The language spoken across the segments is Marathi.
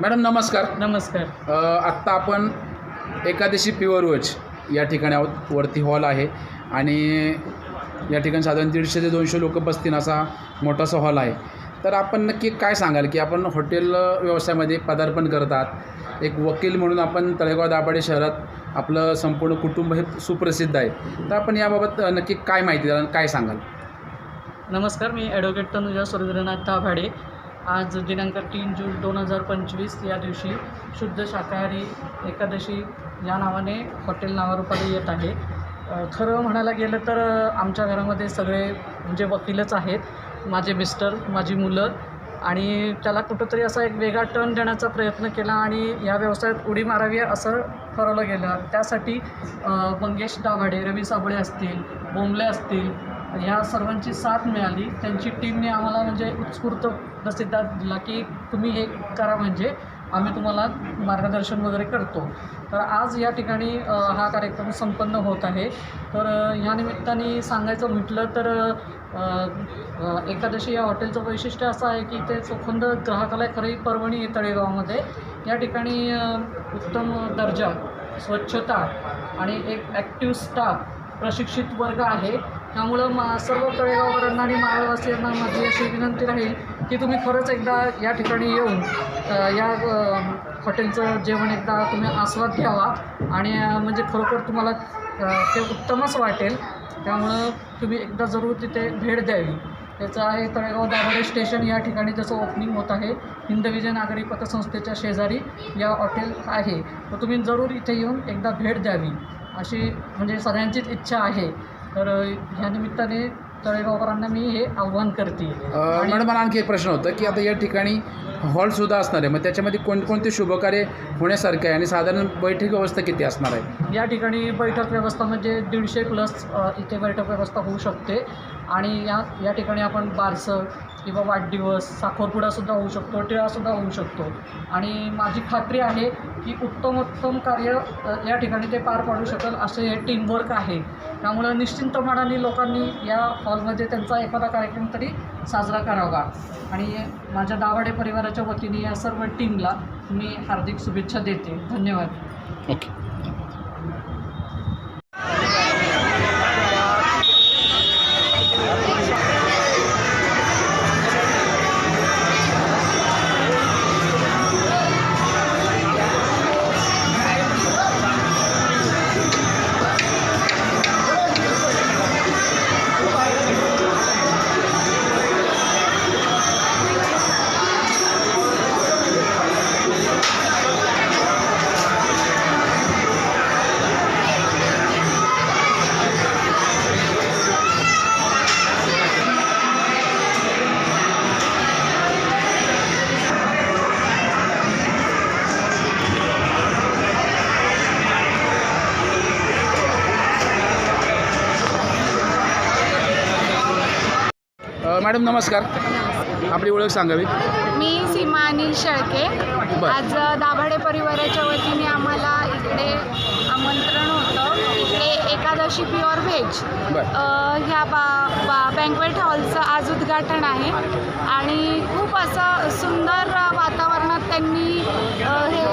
मॅडम नमस्कार. नमस्कार. अ, आत्ता आपण एकादशी प्युअर वेज या ठिकाणी आहोत. वरती हॉल आहे आणि या ठिकाणी साधारण दीडशे ते दोनशे लोक बसतील असा मोठासा हॉल आहे. तर आपण नक्की काय सांगाल की आपण हॉटेल व्यवसायामध्ये पदार्पण करतात एक वकील म्हणून आपण तळेगाव दाभाडे शहरात आपलं संपूर्ण कुटुंब हे सुप्रसिद्ध आहे. तर आपण याबाबत अ, नक्की काय माहिती द्याल आणि काय सांगाल? नमस्कार मी ॲडव्होकेट तनुजा सुरेंद्रनाथ दाभाडे. आज दिनांक तीन जून दोन हजार पंचवीस या दिवशी शुद्ध शाकाहारी एकादशी या नावाने हॉटेल नावारूपाला येत आहे. खरं म्हणायला गेलं तर आमच्या घरामध्ये सगळे म्हणजे वकीलच आहेत. माझे मिस्टर माझी मुलं आणि त्याला कुठंतरी असा एक वेगळा टर्न देण्याचा प्रयत्न केला आणि या व्यवसायात उडी मारावी असं ठरवलं गेलं. त्यासाठी मंगेश दाभाडे रवी साबळे असतील बोंबले असतील ह्या सर्वांची साथ मिळाली. त्यांची टीमने आम्हाला म्हणजे उत्स्फूर्त प्रसिद्धात दिला की तुम्ही हे करा म्हणजे आम्ही तुम्हाला मार्गदर्शन वगैरे करतो. तर आज या ठिकाणी हा कार्यक्रम संपन्न होत आहे. तर ह्या निमित्ताने सांगायचं म्हटलं तर एकादशी या हॉटेलचं वैशिष्ट्य असं आहे की ते चोखंद ग्राहकाला खरी पर्वणी आहे तळेगावामध्ये या ठिकाणी उत्तम दर्जा स्वच्छता आणि एक ॲक्टिव्ह स्टाफ प्रशिक्षित वर्ग आहे. त्यामुळं मा सर्व तळेगावकरांना आणि मावळवासियांना माझी अशी विनंती राहील की तुम्ही खरंच एकदा या ठिकाणी येऊन या हॉटेलचं जेवण एकदा तुम्ही आस्वाद घ्यावा. आणि म्हणजे खरोखर तुम्हाला ते उत्तमच वाटेल. त्यामुळं तुम्ही एकदा जरूर तिथे भेट द्यावी. त्याचं आहे तळेगाव दाभाडे स्टेशन या ठिकाणी त्याचं ओपनिंग होत आहे. हिंद विजय नागरी पतसंस्थेच्या शेजारी या हॉटेल आहे. तर तुम्ही जरूर इथे येऊन एकदा भेट द्यावी. अशी म्हणजे सगळ्यांचीच इच्छा आहे. तर ह्या निमित्ताने तळेगावकरांना मी हे आव्हान करते. मॅडम मला आणखी एक प्रश्न होता की आता या ठिकाणी हॉलसुद्धा असणार आहे. मग त्याच्यामध्ये कोणकोणते शुभकार्य होण्यासारखे आहे? आणि साधारण बैठक व्यवस्था किती असणार आहे? या ठिकाणी बैठक व्यवस्था म्हणजे दीडशे प्लस इथे बैठक व्यवस्था होऊ शकते. आणि या या ठिकाणी आपण बारसं किंवा वाढदिवस साखरपुडासुद्धा होऊ शकतो टिळासुद्धा होऊ शकतो. आणि माझी खात्री आहे की उत्तमोत्तम कार्य या ठिकाणी ते पार पाडू शकेल असे हे टीमवर्क आहे. त्यामुळं निश्चिंत मनाने लोकांनी या हॉलमध्ये त्यांचा एखादा कार्यक्रम तरी साजरा करावा. आणि माझ्या दावाडे परिवाराच्या वतीने या सर्व टीमला मी हार्दिक शुभेच्छा देते. धन्यवाद. ओके. मॅडम नमस्कार. आपली ओळख सांगावी. मी सीमा अनिल शेळके. आज दाभाडे परिवाराच्या वतीने आम्हाला इकडे आमंत्रण होतं. इकडे एकादशी प्युअर व्हेज. ह्या बा बा बँकवेट हॉलचं आज उद्घाटन आहे. आणि खूप असं सुंदर वातावरणात त्यांनी हे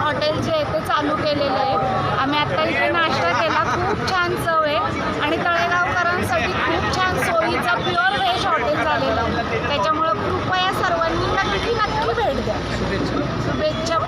हॉटेल जे आहे ते चालू केलेलं आहे. आम्ही आत्ता इथे नाश्ता केला. खूप छान चव आहे आणि तळेगावकरांसाठी खूप छान सोयीचं प्युअर व्हेज हॉटेल झालेलं आहे शुभेच्छा. शुभेच्छा.